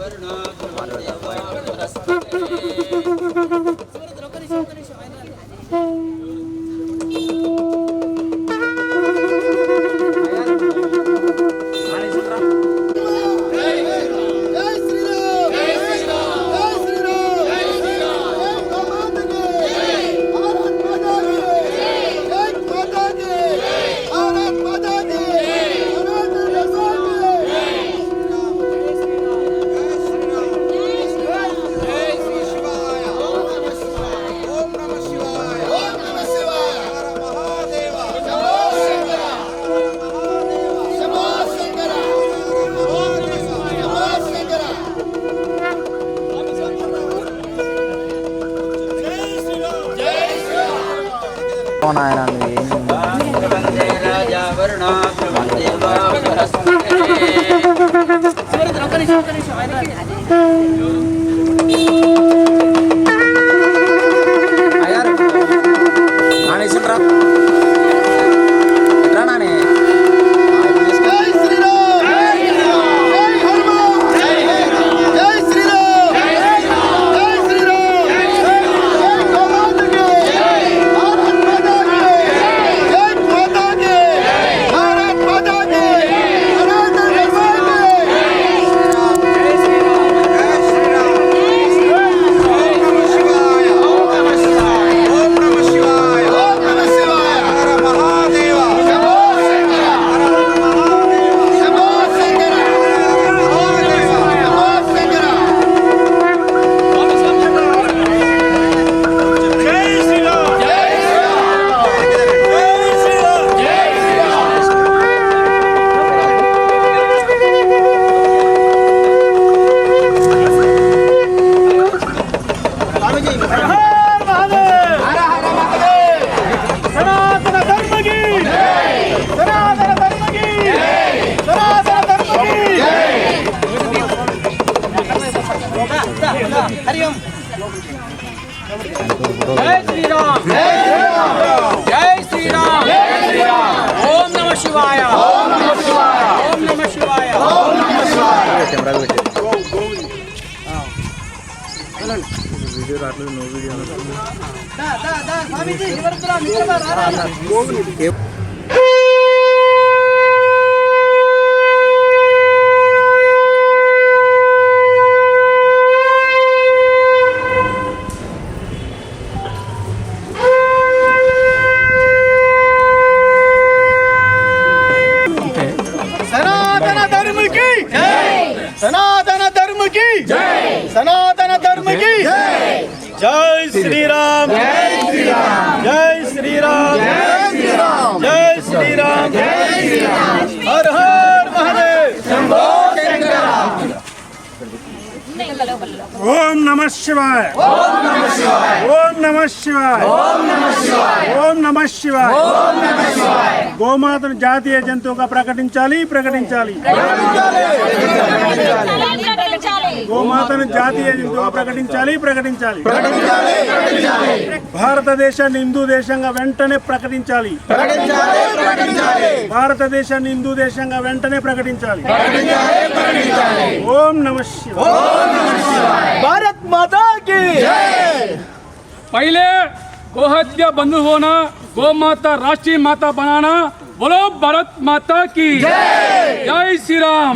Varuna con này là video రావట్లేదు no video సనాతన ధర్మకి సనాతన ధర్మకి సనాతన ధర్మకి జై శ్రీరామ్ జై శ్రీరామ్ జై శ్రీరామ్ జై శ్రీరామ్ హర హర మహాదేవ్ ఓం నమ శివాయ ఓం నమ శివాయ ఓం నమ శివాయ ఓం నమ శివాయ గోమాతను జాతీయ జంతువుగా ప్రకటించాలి ప్రకటించాలి గోమాతను జాతీయ జంతువుగా ప్రకటించాలి ప్రకటించాలి భారతదేశాన్ని హిందూ దేశంగా వెంటనే ప్రకటించాలి భారతదేశాన్ని హిందూ దేశంగా వెంటనే ప్రకటించాలి ఓం నమ శివాయ భారత్ మాతా की पहले गोहत्या बंद होना गौ माता राष्ट्रीय माता बनाना बोलो भारत माता की जय श्री राम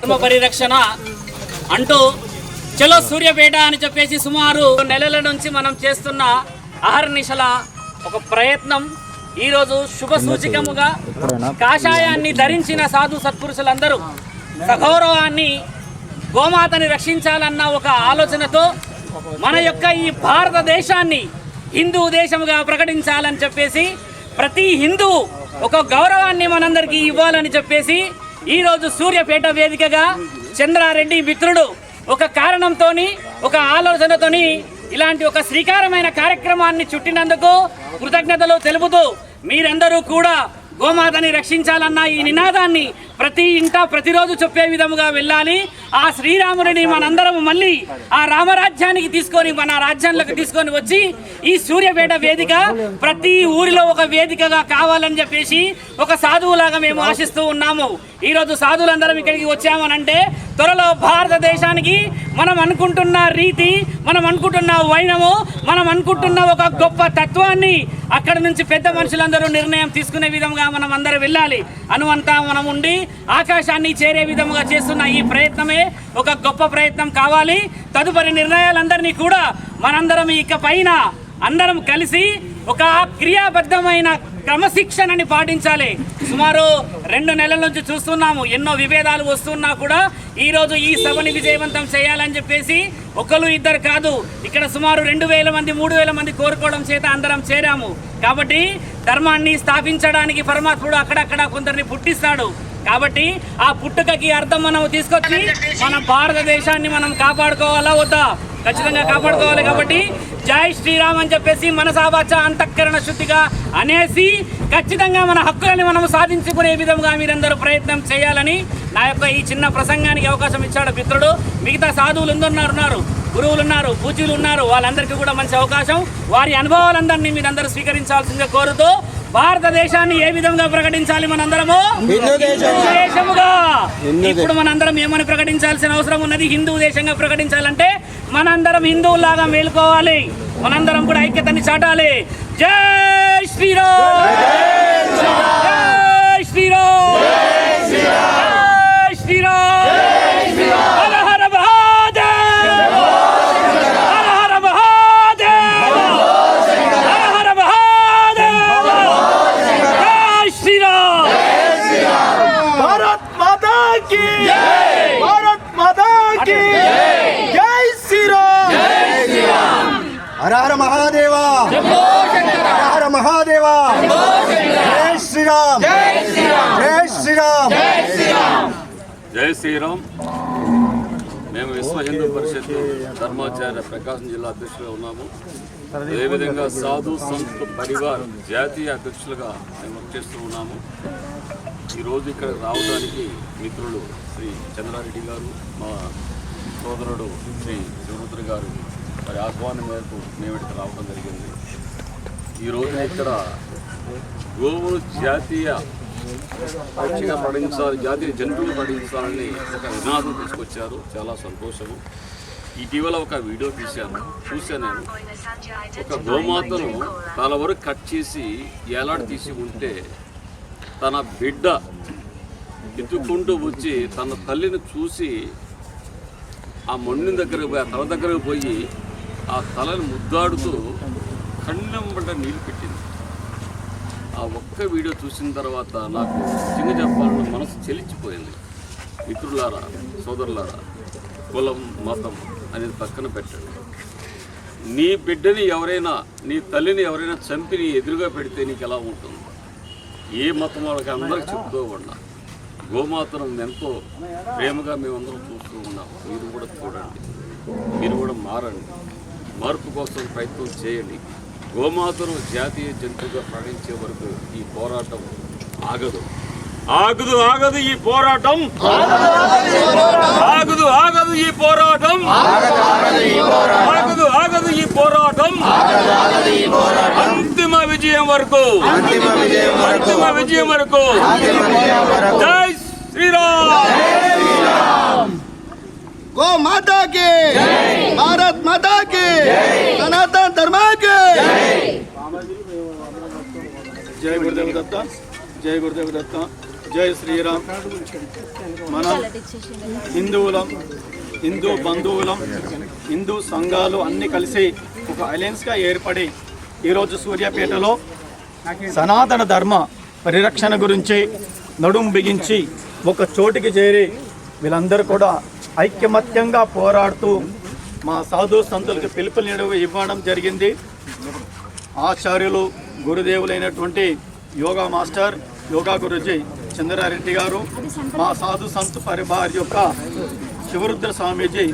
ధర్మ పరిరక్షణ అంటూ చలో సూర్యపేట అని చెప్పేసి సుమారు నెలల నుంచి మనం చేస్తున్న అహర్నిశల ఒక ప్రయత్నం. ఈరోజు శుభ సూచికముగా కాషాయాన్ని ధరించిన సాధు సత్పురుషులందరూ సగౌరవాన్ని గోమాతని రక్షించాలన్న ఒక ఆలోచనతో మన యొక్క ఈ భారతదేశాన్ని హిందూ దేశముగా ప్రకటించాలని చెప్పేసి ప్రతి హిందువు ఒక గౌరవాన్ని మనందరికీ ఇవ్వాలని చెప్పేసి ఈరోజు సూర్యపేట వేదికగా చంద్రారెడ్డి మిత్రుడు ఒక కారణంతోని ఒక ఆలోచనతోని ఇలాంటి ఒక శ్రీకారమైన కార్యక్రమాన్ని చుట్టినందుకు కృతజ్ఞతలు తెలుపుతూ మీరందరూ కూడా గోమాతని రక్షించాలన్న ఈ నినాదాన్ని ప్రతి ఇంట ప్రతిరోజు చెప్పే విధముగా వెళ్ళాలి. ఆ శ్రీరాముడిని మనందరం మళ్ళీ ఆ రామరాజ్యానికి తీసుకొని మన రాజ్యంలోకి తీసుకొని వచ్చి ఈ సూర్యపేట వేదిక ప్రతి ఊరిలో ఒక వేదికగా కావాలని చెప్పేసి ఒక సాధువులాగా మేము ఆశిస్తూ ఉన్నాము. ఈరోజు సాధువులందరం ఇక్కడికి వచ్చామనంటే త్వరలో భారతదేశానికి మనం అనుకుంటున్న రీతి మనం అనుకుంటున్న వైనము మనం అనుకుంటున్న ఒక గొప్ప తత్వాన్ని అక్కడ నుంచి పెద్ద మనుషులందరూ నిర్ణయం తీసుకునే విధంగా మనం అందరం వెళ్ళాలి. అనువంతా మనం ఉండి ఆకాశాన్ని చేరే విధముగా చేస్తున్న ఈ ప్రయత్నమే ఒక గొప్ప ప్రయత్నం కావాలి. తదుపరి నిర్ణయాలందరినీ కూడా మనందరం ఇక పైన అందరం కలిసి ఒక క్రియాబద్ధమైన క్రమశిక్షణని పాటించాలి. సుమారు రెండు నెలల నుంచి చూస్తున్నాము. ఎన్నో విభేదాలు వస్తున్నా కూడా ఈ రోజు ఈ సభని విజయవంతం చేయాలని చెప్పేసి ఒకరు ఇద్దరు కాదు. ఇక్కడ సుమారు రెండు వేల మంది మూడు వేల మంది కోరుకోవడం చేత అందరం చేరాము. కాబట్టి ధర్మాన్ని స్థాపించడానికి పరమాత్ముడు అక్కడక్కడ కొందరిని పుట్టిస్తాడు. కాబట్టి ఆ పుట్టుకకి అర్థం మనం తీసుకొచ్చి మన భారతదేశాన్ని మనం కాపాడుకోవాలా వద్దా? ఖచ్చితంగా కాపాడుకోవాలి కాబట్టి జై శ్రీరామ్ అని చెప్పేసి మనసావాచ అంతఃకరణ శుద్ధిగా అనేసి ఖచ్చితంగా మన హక్కులని మనం సాధించుకునే విధంగా మీరందరూ ప్రయత్నం చేయాలని నా యొక్క ఈ చిన్న ప్రసంగానికి అవకాశం ఇచ్చాడు మిత్రుడు. మిగతా సాధువులు ఉన్నారు ఉన్నారు? గురువులు ఉన్నారు పూజలు ఉన్నారు. వాళ్ళందరికీ కూడా మంచి అవకాశం. వారి అనుభవాలందరినీ మీరందరూ స్వీకరించాల్సిందిగా కోరుతూ భారతదేశాన్ని ఏ విధంగా ప్రకటించాలి మనందరము? దేశముగా. ఇప్పుడు మనందరం ఏమని ప్రకటించాల్సిన అవసరం ఉన్నది? హిందూ దేశంగా ప్రకటించాలంటే మనందరం హిందువులాగా మేలుకోవాలి. మనందరం కూడా ఐక్యతని చాటాలి. జై శ్రీరామ్! జై శ్రీరామ్ జై శ్రీరామ్ హర హర మహాదేవ్ హర హర మహాదేవ్ హర హర మహాదేవ్ జై శ్రీరామ్ భారత్ మాతా की భారత్ మాతా की జై శ్రీరామ్ హర హర మహాదేవా హర హర మహాదేవా జై శ్రీరామ్ జై శ్రీరామ్ జై శ్రీరామ్. మేము విశ్వ హిందూ పరిషత్ ధర్మాచార్య ప్రకాశం జిల్లా అధ్యక్షులుగా ఉన్నాము. అదేవిధంగా సాధు సంత్ పరివార్ జాతీయ అధ్యక్షులుగా మేము వర్క్ చేస్తూ ఉన్నాము. ఈరోజు ఇక్కడ రావడానికి మిత్రులు శ్రీ చంద్రారెడ్డి గారు మా సోదరుడు శ్రీ శివరుద్ర గారు. మరి ఆహ్వానం మేరకు మేము ఇక్కడ రావడం జరిగింది. ఈరోజు ఇక్కడ గోవులు జాతీయ మంచిగా పడించాలి జాతీయ జంతువులు పడించాలని ఒక నినాదం తీసుకొచ్చారు. చాలా సంతోషము. ఇటీవల ఒక వీడియో తీశాను. చూశాను నేను. ఒక గోమాతను తన వరకు కట్ చేసి ఏలాడు తీసి ఉంటే తన బిడ్డ ఎత్తుకుంటూ వచ్చి తన తల్లిని చూసి ఆ మొండిన దగ్గరకు పోయి ఆ తల దగ్గరకు పోయి ఆ తలని ముద్దాడుతూ కన్నెంబట నీళ్ళు పెట్టింది ఆ ఒక్క వీడియో చూసిన తర్వాత నాకు చిన్న చెప్పాలని మనసు చెలించిపోయింది. మిత్రులారా సోదరులారా కులం మతం అనేది పక్కన పెట్టండి. నీ బిడ్డని ఎవరైనా నీ తల్లిని ఎవరైనా చంపి నీ ఎదురుగా పెడితే నీకు ఎలా ఉంటుంది? ఏ మతం వాళ్ళకి అందరికి చెప్తూ ఉన్నా గోమాతను ఎంతో ప్రేమగా మేమందరం చూస్తూ ఉన్నాం. మీరు కూడా చూడండి. మీరు కూడా మారండి. మార్పు కోసం ప్రయత్నం చేయండి. గోమాతను జాతీయ జంతువుగా ప్రకటించే వరకు ఈ పోరాటం ఆగదు. ఆగదు ఆగదు ఈ పోరాటం. ఆగదు ఆగదు ఈ పోరాటం. ఆగదు ఆగదు ఈ పోరాటం. అంతిమ విజయం వరకు. అంతిమ విజయం వరకు. జై శ్రీరామ్. గో మాతా కి భారత్ మాతా కి సనాతన ధర్మ కి జై గురుదేవ్ దత్త జై గురుదేవ్ దత్త జై శ్రీరామ్ మనం హిందువులం హిందూ బంధువులం హిందూ సంఘాలు అన్ని కలిసి ఒక అలయన్స్గా ఏర్పడి ఈరోజు సూర్యాపేటలో సనాతన ధర్మ పరిరక్షణ గురించి నడుం బిగించి ఒక చోటికి చేరి వీళ్ళందరూ కూడా ఐక్యమత్యంగా పోరాడుతూ మా సాధు సంతులకు పిలుపునిడు ఇవ్వడం జరిగింది. ఆచార్యులు గురుదేవులైనటువంటి yoga master yoga Guruji Chandrareddy గారు మా సాధు సంత్ పరివార్ యొక్క శివరుద్ర స్వామీజీ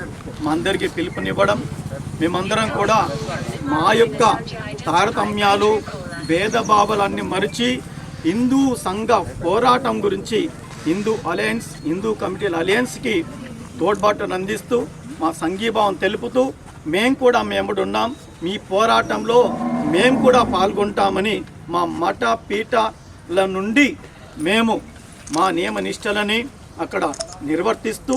మా అందరికీ పిలుపునివ్వడం మేమందరం కూడా మా యొక్క తారతమ్యాలు భేదభావాలన్నీ మరిచి హిందూ సంఘ పోరాటం గురించి హిందూ అలయన్స్ హిందూ కమిటీల అలయన్స్కి తోడ్బాటును అందిస్తూ మా సంఘీభావం తెలుపుతూ మేము కూడా మేముడున్నాం మీ పోరాటంలో మేము కూడా పాల్గొంటామని మా మఠ పీఠల నుండి మేము మా నియమ నిష్టలని అక్కడ నిర్వర్తిస్తూ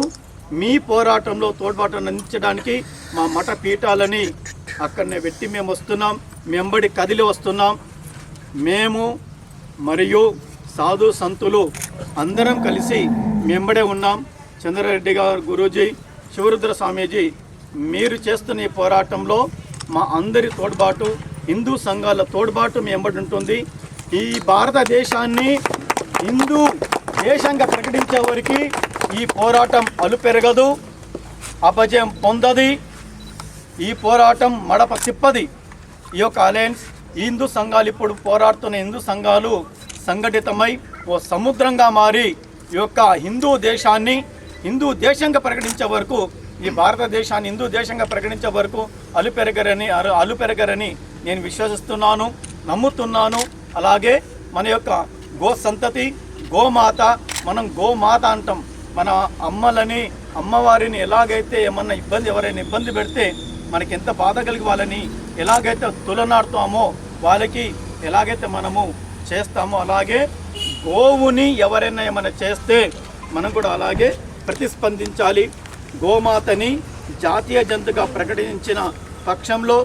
మీ పోరాటంలో తోడ్పాటును అందించడానికి మా మఠ పీఠాలని అక్కడనే పెట్టి మేము వస్తున్నాం. మెంబడి కదిలి వస్తున్నాం. మేము మరియు సాధు సంతులు అందరం కలిసి మెంబడే ఉన్నాం. చంద్రారెడ్డి గారు గురూజీ శివరుద్ర స్వామీజీ మీరు చేస్తున్న ఈ పోరాటంలో మా అందరి తోడ్బాటు హిందూ సంఘాల తోడ్బాటు మీ ఎంబడి ఉంటుంది. ఈ భారతదేశాన్ని హిందూ దేశంగా ప్రకటించే వరకు ఈ పోరాటం అలుపెరగదు అపజయం పొందది. ఈ పోరాటం మడప తిప్పది. ఈ యొక్క అలయన్స్ హిందూ సంఘాలు ఇప్పుడు పోరాడుతున్న హిందూ సంఘాలు సంఘటితమై ఓ సముద్రంగా మారి ఈ యొక్క హిందూ దేశాన్ని హిందూ దేశంగా ప్రకటించే వరకు ఈ భారతదేశాన్ని హిందూ దేశంగా ప్రకటించే వరకు అలుపెరగరని అరు అలుపెరగరని నేను విశ్వసిస్తున్నాను నమ్ముతున్నాను. అలాగే మన యొక్క గో సంతతి గోమాత మనం గోమాత అంటాం. మన అమ్మలని అమ్మవారిని ఎలాగైతే ఏమన్నా ఇబ్బంది ఎవరైనా ఇబ్బంది పెడితే మనకి ఎంత బాధ కలిగి వాళ్ళని ఎలాగైతే తులనాడుతామో వాళ్ళకి ఎలాగైతే మనము చేస్తామో అలాగే గోవుని ఎవరైనా ఏమైనా చేస్తే మనం కూడా అలాగే ప్రతిస్పందించాలి. గోమాతని జాతీయ జంతుగా ప్రకటించిన పక్షంలో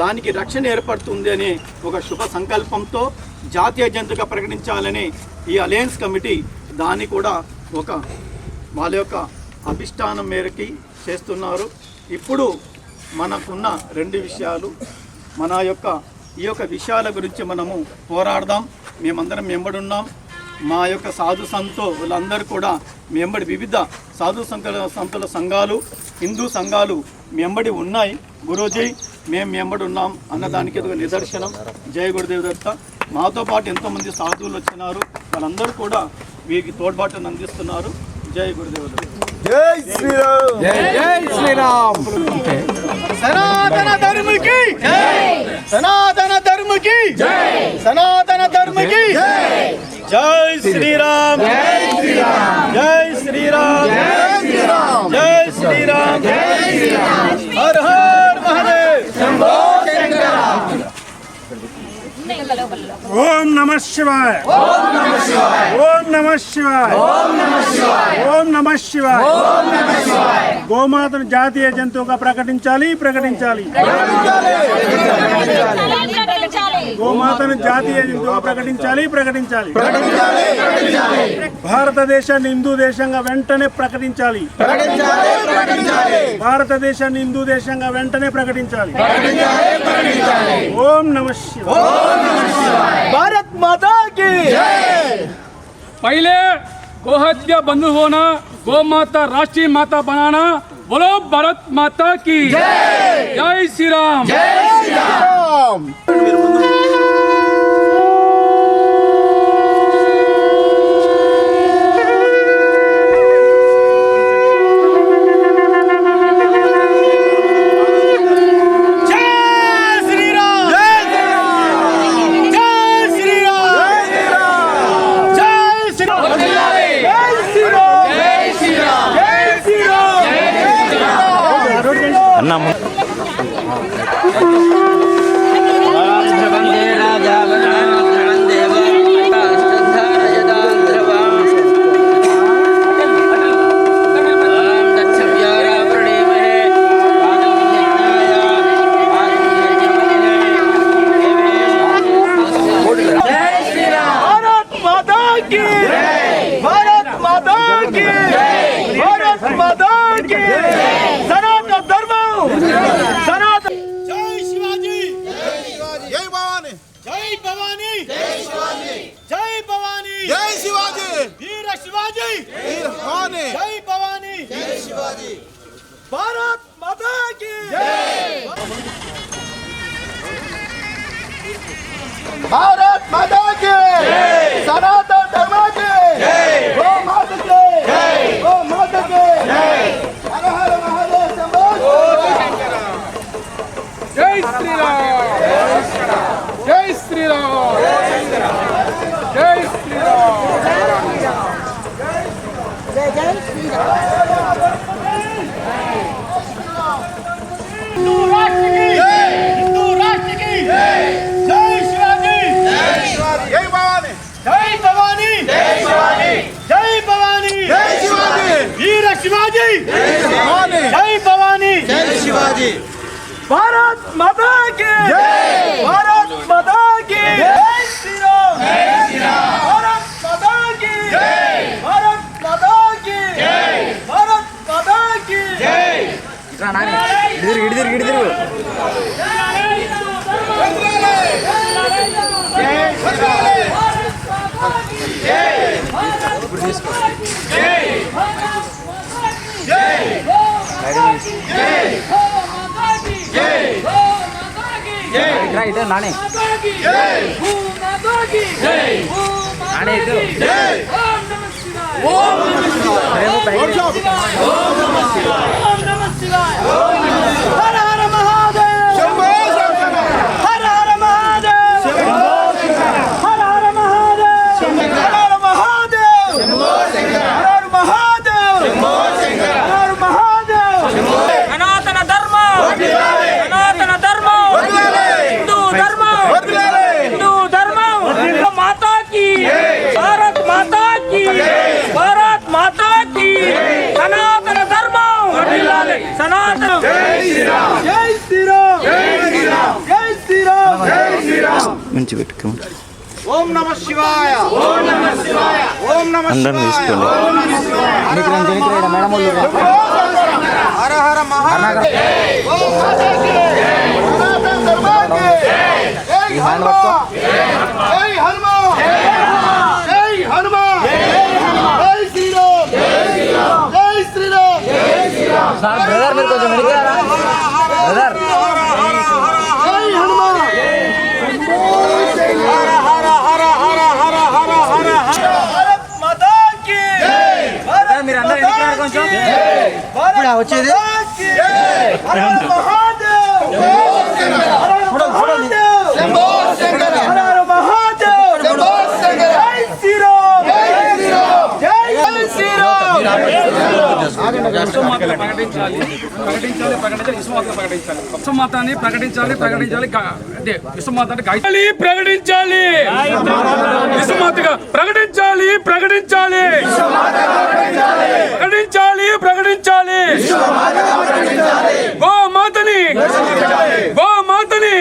దానికి రక్షణ ఏర్పడుతుంది అనే ఒక శుభ సంకల్పంతో జాతీయ జంతుగా ప్రకటించాలని ఈ అలయన్స్ కమిటీ దాన్ని కూడా ఒక వాళ్ళ యొక్క అభిష్టానం మేరకి చేస్తున్నారు. ఇప్పుడు మనకున్న రెండు విషయాలు మన యొక్క ఈ యొక్క విషయాల గురించి మనము పోరాడదాం. మేమందరం మెంబడున్నాం మా యొక్క సాధు సంతో వీళ్ళందరూ కూడా మెంబడి వివిధ సాధు సంఘాల సంతుల సంఘాలు హిందూ సంఘాలు మెంబడి ఉన్నాయి. గురూజీ మేము మెంబడి ఉన్నాం అన్నదానికి ఒక నిదర్శనం. జయ గురుదేవ్ దత్త. మాతో పాటు ఎంతోమంది సాధువులు వచ్చినారు. వాళ్ళందరూ కూడా వీరికి తోడ్బాటును అందిస్తున్నారు. జై గురుదేవ్ దత్త. జై శ్రీరామ్. జై శ్రీరామ్. సనాతన ధర్మకి సనాతన ధర్మకి సనాతన ధర్మకి జై శ్రీరామ్ జై శ్రీరామ్ జై శ్రీరామ్ జై శ్రీరామ్ జై శ్రీరామ్ హర హర్ మహాదేవ్ ఓం నమ శివాయ ఓం నమ శివాయ ఓం నమ శివాయ ఓం నమ శివాయ గోమాతను జాతీయ జంతువుగా ప్రకటించాలి ప్రకటించాలి గోమాతను జాతీయ జంతువుగా ప్రకటించాలి ప్రకటించాలి భారతదేశాన్ని హిందూ దేశంగా వెంటనే ప్రకటించాలి భారతదేశాన్ని హిందూ దేశంగా వెంటనే ప్రకటించాలి ఓం నమ శివాయ భారత్ మాతా की पहले गोहत्या बंद होना गौ माता राष्ट्रीय माता बनाना बोलो भारत माता की जय श्री राम జై భారత్ మాతాకి భారత్ మాతాకి సనాతన ధర్మాకి గో మాతకి గో మాతకి హర హర మహాదేవ్ శంభో! జై శ్రీరామ్! జై శ్రీరామ్! జై శ్రీరామ్! జై శ్రీరామ్! శివాజీ భారత్ మాతా కి భారత్ మాతా కి జై శ్రీరామ్. జై శ్రీరామ్ భారత్ మాతా కి భారత్ మాతా కి భారత్ మాతా కి హర హర మహాదేవ్ శ్రీరామ్ మంచి పెట్టుకో ఓం నమ శివాయ. ఓం నమ శివాయ. ఓం నమ అందరం తీసుకోండి హర హర మహాదేవ్. సనాతన ధర్మానికి జై. వచ్చేది ప్రకటించాలి ప్రకటించాలి ప్రకటించాలి విశ్వమాత ప్రకటించాలి విశ్వమాతాన్ని ప్రకటించాలి ప్రకటించాలి అదే విశ్వమాత అంటే గాయత్రి ప్రకటించాలి విశ్వమాతగా ప్రకటించాలి ప్రకటించాలి ప్రకటించాలి ప్రకటించాలి గోమాతని గోమాతని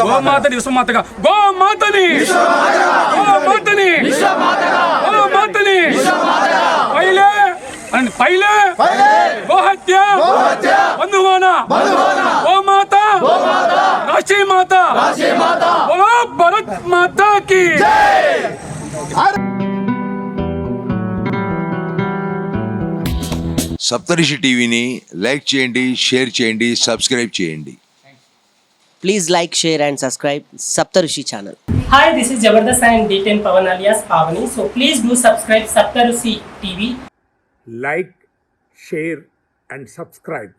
గోమాతని విశ్వమాతగా గోమాతని గోమాతని గోమాతని పైలే అండ్ పైలే! గోహత్య! బంధువాన! గోమాత! రాశీ మాత భరత్ సప్తరిషి టీవీని లైక్ చేయండి షేర్ చేయండి సబ్స్క్రైబ్ చేయండి. Please like share and subscribe Saptarushi channel. Hi this is Jabardasth and డీటెన్ Pavan alias Pavani so please do subscribe Saptarushi TV like share and subscribe.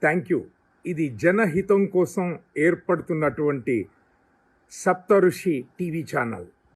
Thank you. ఇది జనహితం కోసం ఏర్పడుతున్నటువంటి సప్తఋషి టీవీ ఛానల్.